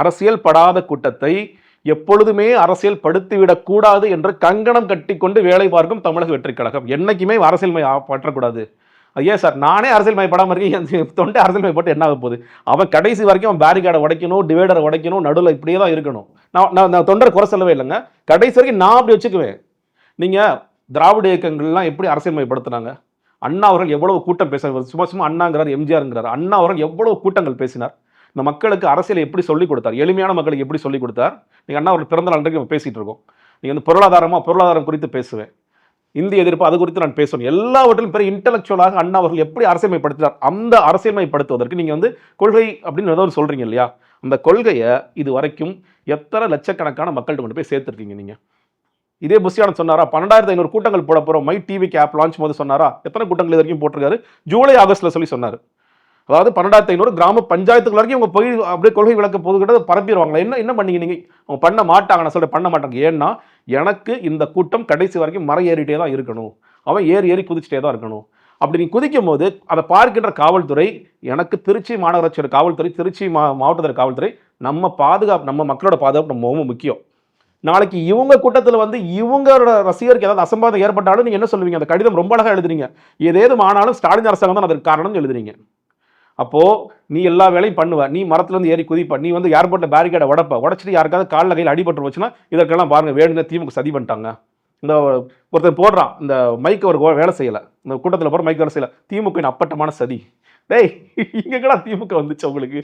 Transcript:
அரசியல் படாத கூட்டத்தை எப்பொழுதுமே அரசியல் படுத்திவிடக் கூடாது என்று கங்கணம் கட்டிக்கொண்டு வேலை பார்க்கும் தமிழக வெற்றிக் கழகம். என்னைக்குமே அரசியல் மை பற்றக்கூடாது. ஐயா சார் நானே அரசியல் மயப்படாமல் இருக்கேன். என் தொண்டை அரசியல் மயப்பட்டு என்ன ஆக போகுது? அவன் கடைசி வரைக்கும் அவன் பேரிகார்டை உடைக்கணும் டிவைடரை உடைக்கணும் நடுவில் இப்படியே தான் இருக்கணும். நான் நான் தொண்டர் தொண்டரை குறை சொல்லவே இல்லைங்க. கடைசி வரைக்கும் நான் அப்படி வச்சுக்குவேன். நீங்கள் திராவிட இயக்கங்கள்லாம் எப்படி அரசியல் மயப்படுத்தினாங்க அண்ணா அவர்கள் எவ்வளவு கூட்டம் பேசினார்? சும்மா சும்மா அண்ணாங்கிறார் எம்ஜிஆருங்கிறார். அண்ணா அவர்கள் எவ்வளவு கூட்டங்கள் பேசினார்? இந்த மக்களுக்கு அரசியலை எப்படி சொல்லிக் கொடுத்தார்? எளிமையான மக்களுக்கு எப்படி சொல்லிக் கொடுத்தார்? நீங்க அண்ணா அவர்கள் பிறந்த நாள் அன்றைக்கு நம்ம இருக்கோம். நீங்கள் வந்து பொருளாதாரமாக பொருளாதாரம் குறித்து பேசுவேன். இந்திய எதிர்ப்பு அது குறித்து நான் பேசணும் எல்லாவற்றிலும் பெரிய இன்டலெக்சுவலாக அண்ணா அவர்கள் எப்படி அரசியமைப்படுத்தினார் அந்த அரசியல்மைப்படுத்துவதற்கு நீங்கள் வந்து கொள்கை அப்படின்னு ஏதோ ஒரு இல்லையா? அந்த கொள்கையை இது வரைக்கும் எத்தனை லட்சக்கணக்கான மக்கள்கிட்ட கொண்டு போய் சேர்த்துருக்கீங்க நீங்கள் இதே புஷியான சொன்னாரா? பன்னெண்டாயிரத்தி ஐநூறு கூட்டங்கள் போட போகிறோம் மை டிவி ஆப் லான்ச் போது சொன்னாரா? எத்தனை கூட்டங்கள் இது வரைக்கும் போட்டிருக்காரு? ஜூலை ஆகஸ்ட்டில் சொல்லி சொன்னார். அதாவது பன்னெண்டாயிரத்தி ஐநூறு கிராம பஞ்சாயத்துக்கு வரைக்கும் இவங்க போய் அப்படியே கொள்கை விளக்க போதுகிட்ட பரப்பிடுவாங்களா. என்ன என்ன பண்ணீங்க நீங்கள் அவங்க பண்ண மாட்டாங்க நான் சொல்றேன். பண்ண மாட்டாங்க. ஏன்னா எனக்கு இந்த கூட்டம் கடைசி வரைக்கும் மரம் ஏறிட்டே தான் இருக்கணும். அவன் ஏறி ஏறி குதிச்சுட்டே தான் இருக்கணும். அப்படி நீ குதிக்கும் போது அதை பார்க்கின்ற காவல்துறை எனக்கு திருச்சி மாநகராட்சியோட காவல்துறை திருச்சி மா மாவட்டத்தோட காவல்துறை நம்ம பாதுகாப்பு நம்ம மக்களோட பாதுகாப்பு நம்ம ரொம்ப முக்கியம். நாளைக்கு இவங்க கூட்டத்தில் வந்து இவங்களோட ரசிகருக்கு ஏதாவது அசம்பாதம் ஏற்பட்டாலும் நீங்கள் என்ன சொல்லுவீங்க? அந்த கடிதம் ரொம்ப அழகாக எழுதுறீங்க ஏதேதும் ஆனாலும் ஸ்டாலின் அரசாங்கம் தான் அதற்கு காரணம்னு எழுதுறீங்க அப்போது நீ எல்லா வேலையும் பண்ணுவ. நீ மரத்துலேருந்து ஏறி குதிப்ப. நீ வந்து ஏர்போர்ட்ல பேரிகேடை உடப்ப. உடச்சிட்டு யாருக்காவது காலில் கையில் அடிபட்டு வச்சுன்னா இதற்கெல்லாம் பாருங்க வேணுங்க திமுக சதி பண்ணிட்டாங்க. இந்த ஒருத்தர் போடுறான் இந்த மைக் ஒரு வேலை செய்யலை. இந்த கூட்டத்தில் போகிற மைக் வேலை செய்யல. திமுக அப்பட்டமான சதி. டேய் இங்கே கூட திமுக வந்துச்சு உங்களுக்கு?